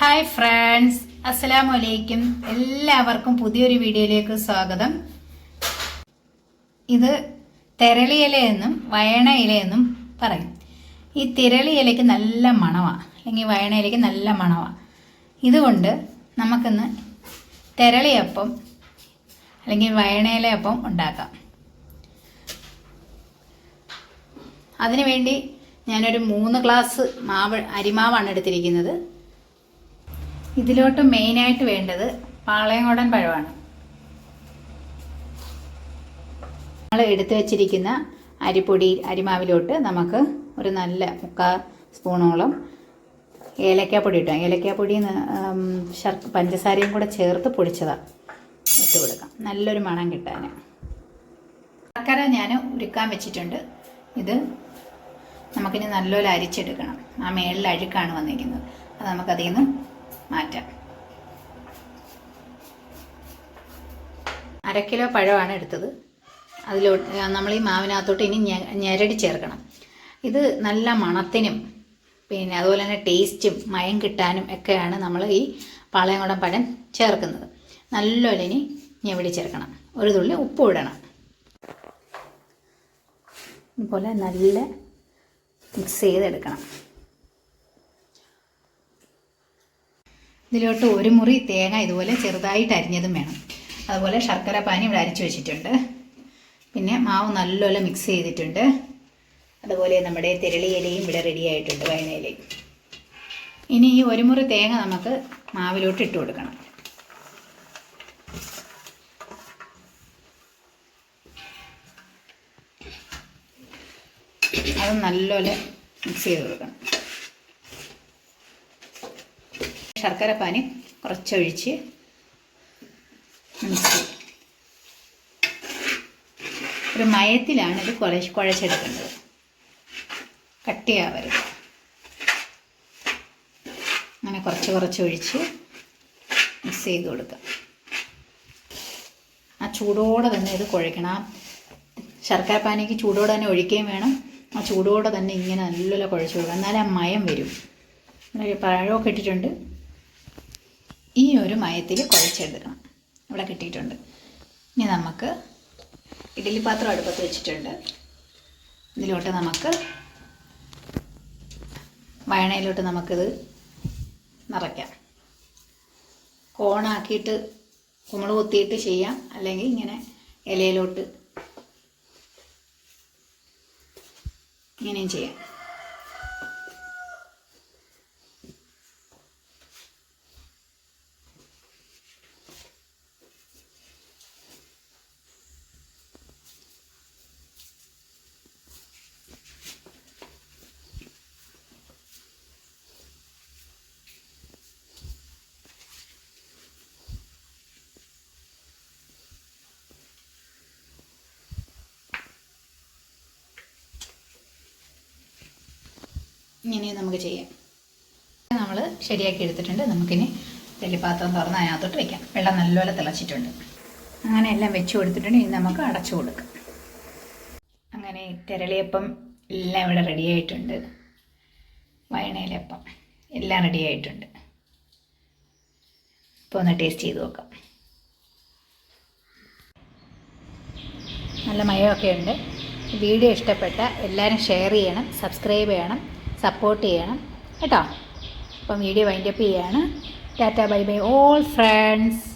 Hi friends അസ്സലാമു അലൈക്കും എല്ലാവർക്കും പുതിയൊരു വീഡിയോയിലേക്ക് സ്വാഗതം. ഇത് തെരളി ഇലയെന്നും വയണ ഇലയെന്നും പറയും. ഈ തിരളി ഇലയ്ക്ക് നല്ല മണമാണ് അല്ലെങ്കിൽ വയണ ഇലയ്ക്ക് നല്ല മണമാണ് ഇതുകൊണ്ട് നമുക്കിന്ന് തിരളിയപ്പം അല്ലെങ്കിൽ വയണ ഇലയപ്പം ഉണ്ടാക്കാം. അതിനുവേണ്ടി ഞാനൊരു മൂന്ന് ഗ്ലാസ് മാവ് അരിമാവാണ് എടുത്തിരിക്കുന്നത്. ഇതിലോട്ട് മെയിനായിട്ട് വേണ്ടത് പാളയങ്ങോടൻ പഴമാണ്. നമ്മൾ എടുത്തു വച്ചിരിക്കുന്ന അരിപ്പൊടി അരിമാവിലോട്ട് നമുക്ക് ഒരു നല്ല മുക്കാൽ സ്പൂണോളം ഏലക്കാപ്പൊടി ഇട്ടാം. ഏലക്കാപ്പൊടി ശർക്ക പഞ്ചസാരയും കൂടെ ചേർത്ത് പൊടിച്ചതാണ് ഇട്ട് കൊടുക്കാം. നല്ലൊരു മണം കിട്ടാൻ ശർക്കര ഞാൻ ഉരുക്കാൻ വെച്ചിട്ടുണ്ട്. ഇത് നമുക്കിനി നല്ലപോലെ അരിച്ചെടുക്കണം. ആ മേളിൽ അഴുക്കാണ് വന്നിരിക്കുന്നത്. അത് നമുക്കതിൽ നിന്ന് മാറ്റാം. അര കിലോ പഴമാണ് എടുത്തത്. അതിലോട്ട് നമ്മൾ ഈ മാവിനകത്തോട്ട് ഇനി ഞെരടി ചേർക്കണം. ഇത് നല്ല മണത്തിനും പിന്നെ അതുപോലെ തന്നെ ടേസ്റ്റും മയം കിട്ടാനും ഒക്കെയാണ് നമ്മൾ ഈ പാളയംകുടം പഴം ചേർക്കുന്നത്. നല്ലപോലെ ഇനി ഞെവിടി ചേർക്കണം. ഒരു തുള്ളി ഉപ്പ് ഇടണം. ഇതുപോലെ നല്ല മിക്സ് ചെയ്തെടുക്കണം. ഇതിലോട്ട് ഒരു മുറി തേങ്ങ ഇതുപോലെ ചെറുതായിട്ട് അരിഞ്ഞതും വേണം. അതുപോലെ ശർക്കര പാനി ഇവിടെ അരിച്ചു വെച്ചിട്ടുണ്ട്. പിന്നെ മാവ് നല്ലപോലെ മിക്സ് ചെയ്തിട്ടുണ്ട്. അതുപോലെ നമ്മുടെ തെരളി ഇലയും ഇവിടെ റെഡി ആയിട്ടുണ്ട് വയനയിലയും ഇനി ഈ ഒരു മുറി തേങ്ങ നമുക്ക് മാവിലോട്ട് ഇട്ട് കൊടുക്കണം. അത് നല്ലപോലെ മിക്സ് ചെയ്ത് കൊടുക്കണം. ശർക്കര പാനി കുറച്ചൊഴിച്ച് ഒരു മയത്തിലാണ് ഇത് കുഴ കുഴച്ചെടുക്കേണ്ടത് കട്ടിയാവരുത്. അങ്ങനെ കുറച്ച് കുറച്ച് ഒഴിച്ച് മിക്സ് ചെയ്ത് കൊടുക്കാം ആ ചൂടോടെ തന്നെ ഇത് കുഴക്കണം ആ ശർക്കര പാനിക്ക് ചൂടോടെ തന്നെ ഒഴിക്കുകയും വേണം. ആ ചൂടോടെ തന്നെ ഇങ്ങനെ നല്ലപോലെ കുഴച്ച് കൊടുക്കുക. എന്നാലേ ആ മയം വരും. പഴമൊക്കെ ഇട്ടിട്ടുണ്ട്. ഈ ഒരു മയത്തിൽ കുഴച്ചെടുക്കണം. ഇവിടെ കിട്ടിയിട്ടുണ്ട്. ഇനി നമുക്ക് ഇഡ്ഡലി പാത്രം അടുപ്പത്ത് വെച്ചിട്ടുണ്ട്. ഇതിലോട്ട് നമുക്ക് വയണയിലോട്ട് നമുക്കിത് നിറയ്ക്കാം. കോണാക്കിയിട്ട് കുമിൾ കുത്തിയിട്ട് ചെയ്യാം. അല്ലെങ്കിൽ ഇങ്ങനെ ഇലയിലോട്ട് ഇങ്ങനെയും ചെയ്യാം. ഇങ്ങനെ നമുക്ക് ചെയ്യാം. നമ്മൾ ശരിയാക്കി എടുത്തിട്ടുണ്ട്. നമുക്കിനി വെള്ളിപ്പാത്രം തുറന്ന് അതിനകത്തോട്ട് വെക്കാം. വെള്ളം നല്ലപോലെ തിളച്ചിട്ടുണ്ട്. അങ്ങനെ എല്ലാം വെച്ച് കൊടുത്തിട്ടുണ്ട്. ഇനി നമുക്ക് അടച്ചു കൊടുക്കാം. അങ്ങനെ തിരളിയപ്പം എല്ലാം ഇവിടെ റെഡി ആയിട്ടുണ്ട്. വയണയിലപ്പം എല്ലാം റെഡി ആയിട്ടുണ്ട്. ഇപ്പോൾ ഒന്ന് ടേസ്റ്റ് ചെയ്ത് നോക്കാം. നല്ല മയമൊക്കെ ഉണ്ട്. വീഡിയോ ഇഷ്ടപ്പെട്ട എല്ലാവരും ഷെയർ ചെയ്യണം സബ്സ്ക്രൈബ് ചെയ്യണം. സപ്പോർട്ട് ചെയ്യണം. കേട്ടോ? അപ്പം വീഡിയോ വൈൻഡപ്പ് ചെയ്യാണ്. Tata bye bye all friends